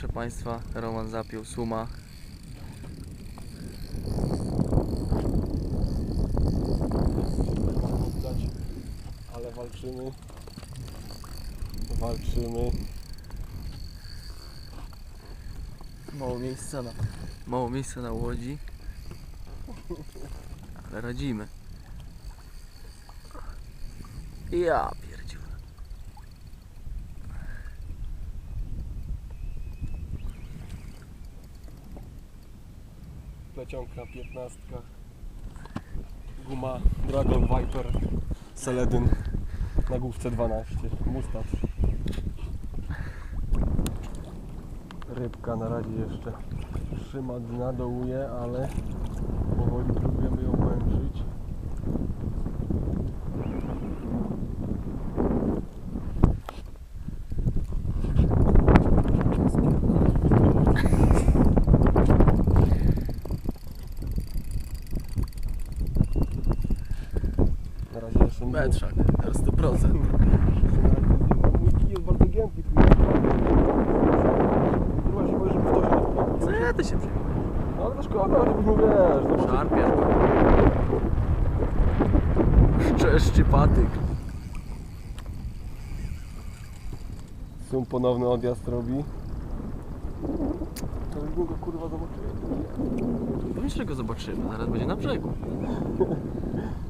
proszę Państwa, Roman zapiął suma. ale walczymy. Walczymy. Mało miejsca na, mało miejsca na łodzi. Ale radzimy. Ja Plecionka 15. Guma Dragon Viper Seledyn na główce 12. Mustat. Rybka na razie jeszcze trzyma dna, dołuje, ale powoli próbujemy ją męczyć. Na razie jeszcze nie Metrzak, 100%. Mój kij jest bardzo giętki, Kurwa się boję, żeby. Co ja ty się przejmujesz? No ale to szkoda, żebyśmy wiesz, no bo to Szarpiesz go. Szczeszczy patyk. Sum ponowny odjazd robi. To już go kurwa zobaczyłem. Powiedz, że go zobaczymy. Zaraz będzie na brzegu.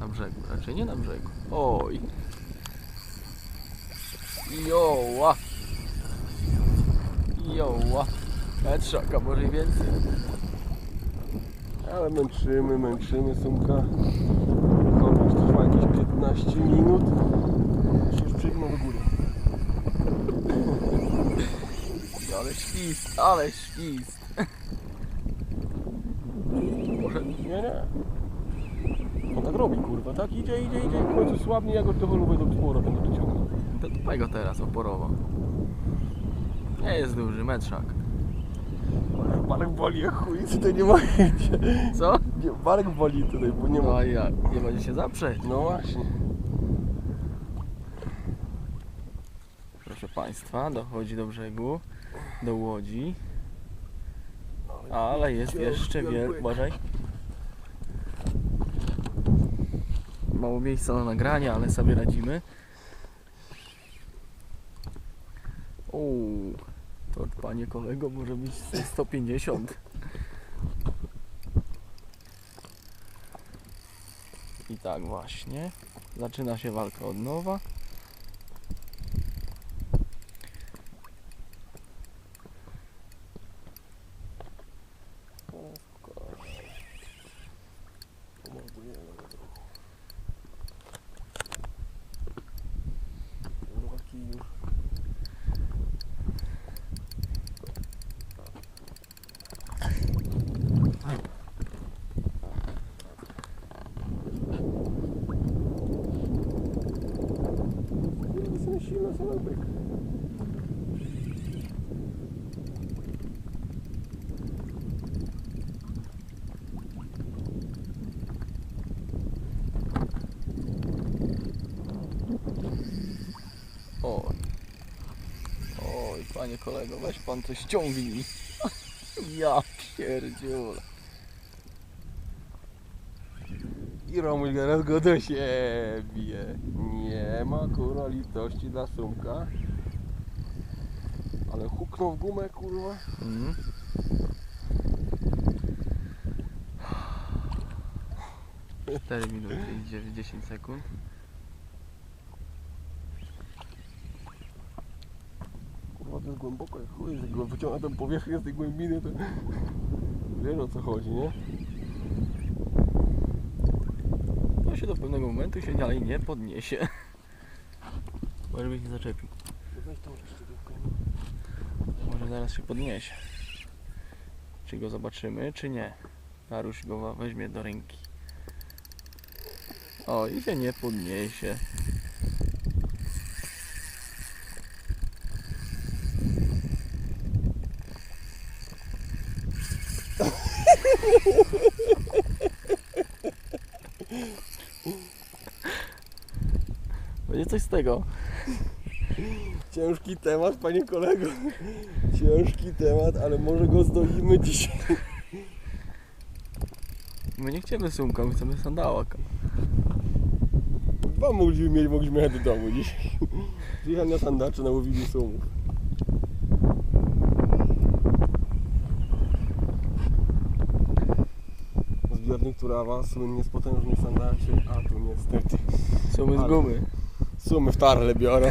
Na brzegu, raczej nie na brzegu. Oj. Joła. Joła. Metrzaka, może i więcej. Ale męczymy, męczymy sumka. Kończyć trwa jakieś 15 minut. Już przegnął do góry. Ale świst, ale świst. Może Nie, nie. On tak kurwa, tak? Idzie, idzie, idzie w końcu słabnie, tego lubię do twora ten dociąga. to dupaj go teraz oporowo. Nie jest duży, metrzak. Barek boli jak chuj, tutaj nie ma gdzie. Co? Nie, Barek boli tutaj, bo nie No ma. a jak? Nie będzie się zaprzeć. No właśnie. Proszę Państwa, dochodzi do brzegu, do łodzi, ale jest jeszcze wiele. Uważaj. Mało miejsca na nagranie, ale sobie radzimy. Uuu, to panie kolego może być ze 150. I tak właśnie. Zaczyna się walka od nowa. Jestem silny celebryk. Oj. Oj, panie kolego, weź pan coś ściągnij. Ja pierdziule. I Romuś teraz go do siebie. Nie ma kurwa litości dla sumka. Ale huknął w gumę kurwa. Mhm. Cztery minuty w 10 sekund. Kurwa to jest głęboko jak chuj, jak go wyciąga tę powierzchnię z tej głębiny to wiesz o co chodzi, nie? To się do pewnego momentu się dalej nie podniesie. Może byś nie zaczepił. Tą. Może zaraz się podniesie. Czy go zobaczymy, czy nie. Karuś go weźmie do ręki. O, i się nie podniesie. Tego. Ciężki temat, panie kolego. Ciężki temat, ale może go zdoimy dzisiaj. My nie chcemy sumka, my chcemy sandałaka. Dwa mogliśmy mieć, mogliśmy jechać do domu dzisiaj. Przyjechali na sandacze, nałowili sumów. Zbiornik Turawa słynnie z potężnych sandaczy, a tu niestety Sumy z gumy. Sumy w tarle biorą.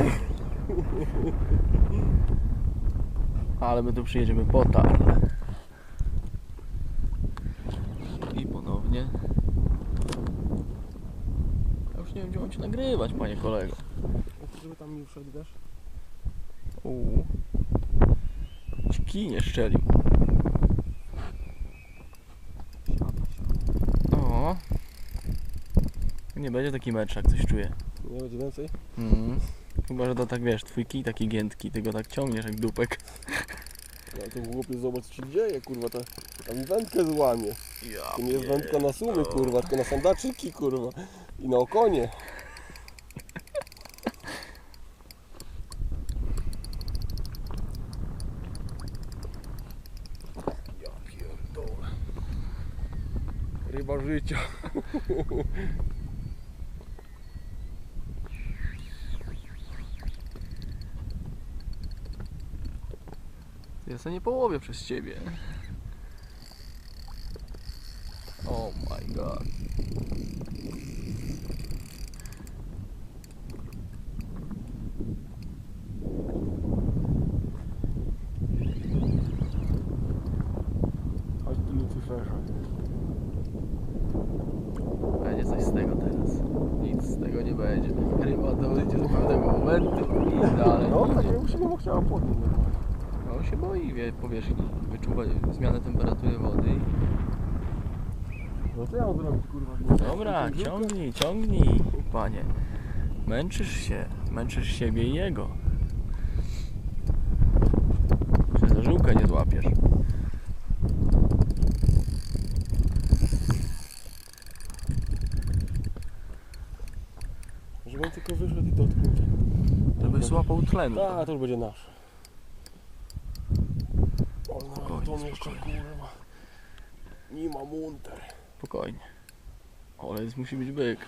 Ale my tu przyjedziemy po tarle. I ponownie. Ja już nie wiem, gdzie mam cię nagrywać, panie kolego. Żeby tam mi wszedł też? Uuu. Ci kij nie szczelił. O. Nie będzie taki mecz, jak coś czuję. Nie będzie więcej? Mm. Chyba, że to tak wiesz, twój kij taki giętki, ty go tak ciągniesz jak dupek. No to chłopie zobacz co się dzieje, kurwa, ta, ta mi wędkę złamie. Ja To nie jest wędka na sumy, kurwa, tylko na sandaczyki, kurwa. I na okonie. Ja pierdolę. Ryba życia. Ja sobie nie połowię przez ciebie. Oh my god. Chodź tu Lucyferze. Będzie coś z tego teraz. Nic z tego nie będzie. Ryba dojdzie do pewnego momentu i dalej No, tak idzie. ja się nie chciała podnieść On się boi wie, powierzchni. Wyczuwa zmianę temperatury wody. No co ja mam zrobić, kurwa? Dobra, ciągnij, ciągnij, panie. Męczysz się, męczysz siebie i jego. Że za żyłkę nie złapiesz. Żeby on tylko wyszedł i dotknął. Żebyś złapał tlenu. Tak, to już będzie nasz. O, no, Spokojnie, spokojnie. Nie ma munter. Spokojnie. Ale jest, musi być byk.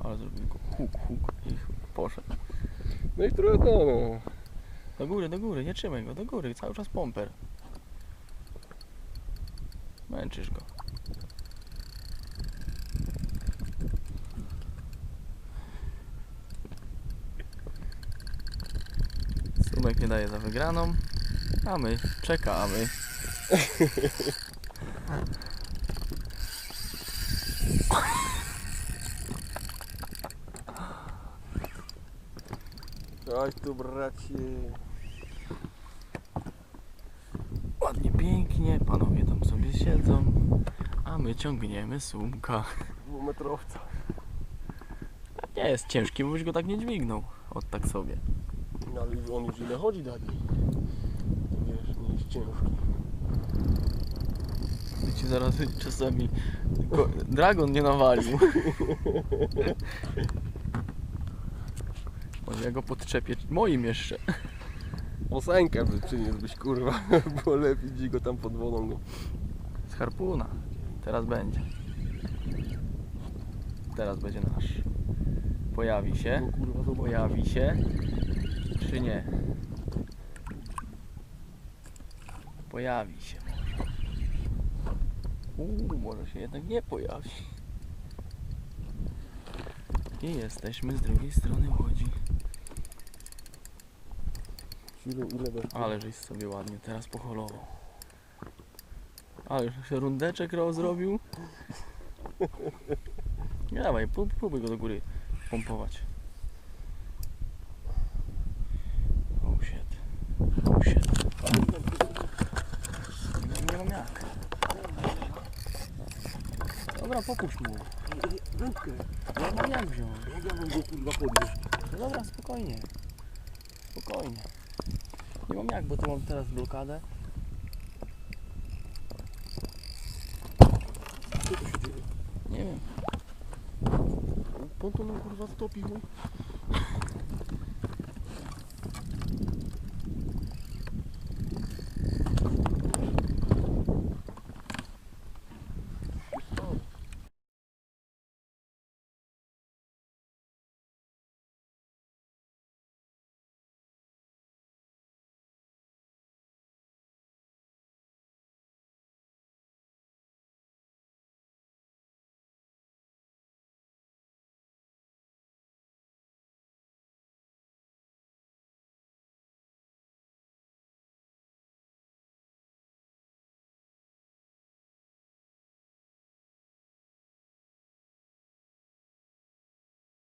Ale zrobił go huk, huk i poszedł. No i trudno, no. Do góry, do góry, nie trzymaj go, do góry, cały czas pomper. Męczysz go. Sumek nie daje za wygraną, a my czekamy. Chodź tu, bracie. Ładnie, pięknie, panowie tam sobie siedzą, a my ciągniemy sumka. Dwumetrowca. Nie jest ciężki, bo byś go tak nie dźwignął. Od tak sobie. No ale on już ile chodzi, Dadi? To wiesz, nie jest ciężki. Ty ci zaraz czasami tylko dragon nie nawalił. Może ja go podczepię moim jeszcze. Osenkę by przyniósłbyś, kurwa. Było lepiej go tam pod wodą. Z harpuna. Teraz będzie. Teraz będzie nasz. Pojawi się. No, kurwa. Pojawi się. Czy nie? Pojawi się może. Uuu, może się jednak nie pojawi. I jesteśmy z drugiej strony łodzi. Ale żeś sobie ładnie teraz poholował. Ale już się rundeczek ro zrobił. Nie dawaj, prób- próbuj go do góry pompować. popuść mu. Rybkę. Ja mam jak wziąć? Jak ja mam go kurwa podnieść? No dobra, spokojnie. Spokojnie. Nie mam jak, bo tu mam teraz blokadę. Co tu się dzieje? Nie wiem. Ponton kurwa stopił.